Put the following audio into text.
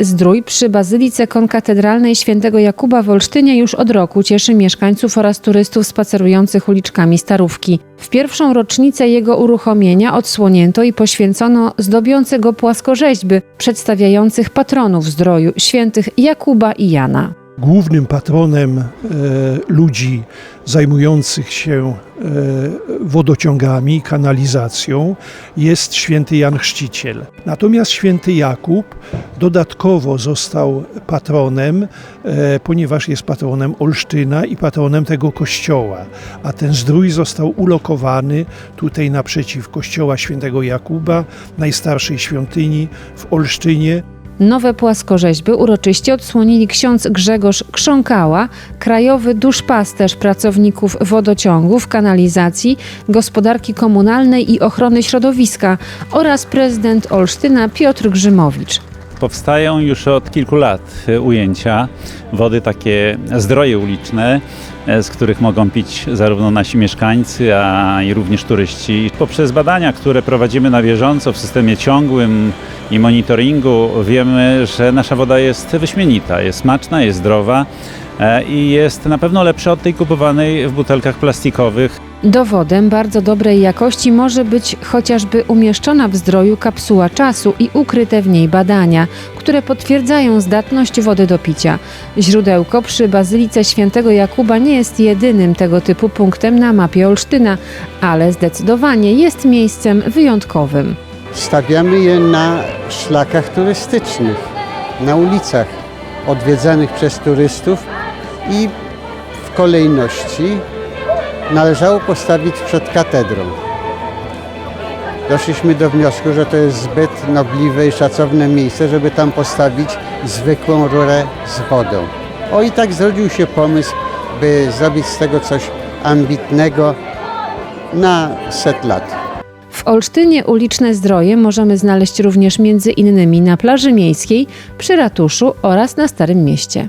Zdrój przy Bazylice Konkatedralnej Świętego Jakuba w Olsztynie już od roku cieszy mieszkańców oraz turystów spacerujących uliczkami Starówki. W pierwszą rocznicę jego uruchomienia odsłonięto i poświęcono zdobiące go płaskorzeźby przedstawiających patronów zdroju świętych Jakuba i Jana. Głównym patronem e, ludzi zajmujących się e, wodociągami, kanalizacją jest święty Jan Chrzciciel. Natomiast święty Jakub dodatkowo został patronem, e, ponieważ jest patronem Olsztyna i patronem tego kościoła. A ten zdrój został ulokowany tutaj naprzeciw kościoła świętego Jakuba, najstarszej świątyni w Olsztynie. Nowe płaskorzeźby uroczyście odsłonili ksiądz Grzegorz Krząkała, krajowy duszpasterz pracowników wodociągów, kanalizacji, gospodarki komunalnej i ochrony środowiska oraz prezydent Olsztyna Piotr Grzymowicz. Powstają już od kilku lat ujęcia wody, takie zdroje uliczne, z których mogą pić zarówno nasi mieszkańcy, a i również turyści. Poprzez badania, które prowadzimy na bieżąco w systemie ciągłym i monitoringu, wiemy, że nasza woda jest wyśmienita, jest smaczna, jest zdrowa e, i jest na pewno lepsza od tej kupowanej w butelkach plastikowych. Dowodem bardzo dobrej jakości może być chociażby umieszczona w zdroju kapsuła czasu i ukryte w niej badania, które potwierdzają zdatność wody do picia. Źródełko przy Bazylice Świętego Jakuba nie jest jedynym tego typu punktem na mapie Olsztyna, ale zdecydowanie jest miejscem wyjątkowym. Stawiamy je na szlakach turystycznych, na ulicach odwiedzanych przez turystów i w kolejności należało postawić przed katedrą. Doszliśmy do wniosku, że to jest zbyt nobliwe i szacowne miejsce, żeby tam postawić zwykłą rurę z wodą. O i tak zrodził się pomysł, by zrobić z tego coś ambitnego na set lat. W Olsztynie uliczne zdroje możemy znaleźć również między innymi na plaży miejskiej, przy ratuszu oraz na Starym Mieście.